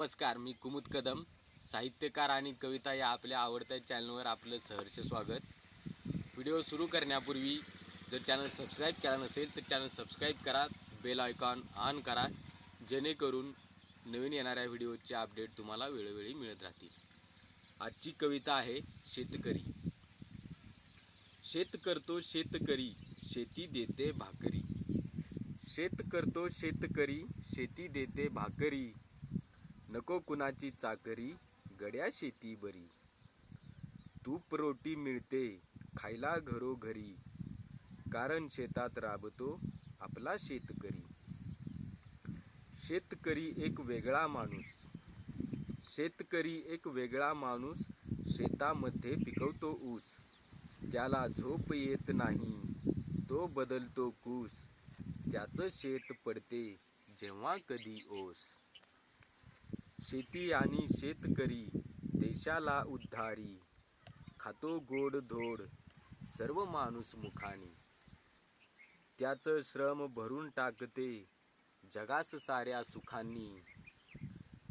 नमस्कार मी कुमुद कदम साहित्यकार आणि कविता या आपल्या आवडत्या चॅनलवर आपलं सहर्ष स्वागत. व्हिडिओ सुरू करण्यापूर्वी जर चॅनल सबस्क्राईब केला नसेल तर चॅनल सबस्क्राईब करा बेल आयकॉन ऑन करा जेणेकरून नवीन येणाऱ्या व्हिडिओचे अपडेट तुम्हाला वेळोवेळी मिळत राहतील. आजची कविता आहे शेतकरी. शेत करतो शेतकरी शेती देते भाकरी. शेत करतो शेतकरी शेती देते भाकरी. नको कुणाची चाकरी गड्या शेती बरी. तूप रोटी मिळते खायला घरोघरी. कारण शेतात राबतो आपला शेतकरी. शेतकरी एक वेगळा माणूस. शेतकरी एक वेगळा माणूस शेतामध्ये पिकवतो ऊस. त्याला झोप येत नाही तो बदलतो कूस. त्याचं शेत पडते जेव्हा कधी ओस. शेती आणि शेतकरी देशाला उद्धारी. खातो गोड धोड सर्व माणूस मुखानी. त्याचं श्रम भरून टाकते जगास साऱ्या सुखांनी.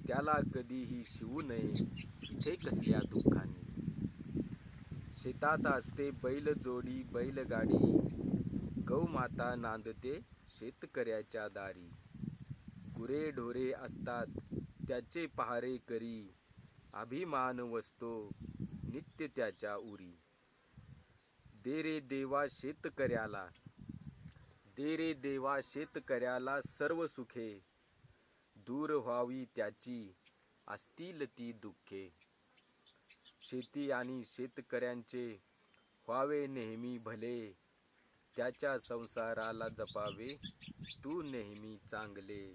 त्याला कधीही शिवू नये इथे कसल्या दुःखांनी. शेतात असते बैल जोडी बैलगाडी. गौमाता नांदते शेतकऱ्याच्या दारी. गुरे ढोरे असतात त्याचे पहारे करी अभिमान वसतो नित्य त्याच्या उरी. दे रे देवा शेतकऱ्याला दे रे देवा शेतकऱ्याला सर्व सुखे दूर व्हावी त्याची असतील ती दुःखे. शेती आणि शेतकऱ्यांचे व्हावे नेहमी भले त्याच्या संसाराला जपावे तू नेहमी चांगले.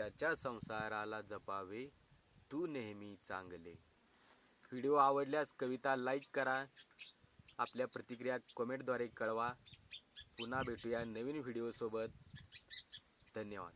त्याच्या संसाराला जपावे. तू नेहमी चांगले. व्हिडिओ आवडल्यास कविता लाईक करा. आपल्या प्रतिक्रिया कमेंटद्वारे कळवा. पुन्हा भेटूया नवीन व्हिडिओसोबत. धन्यवाद.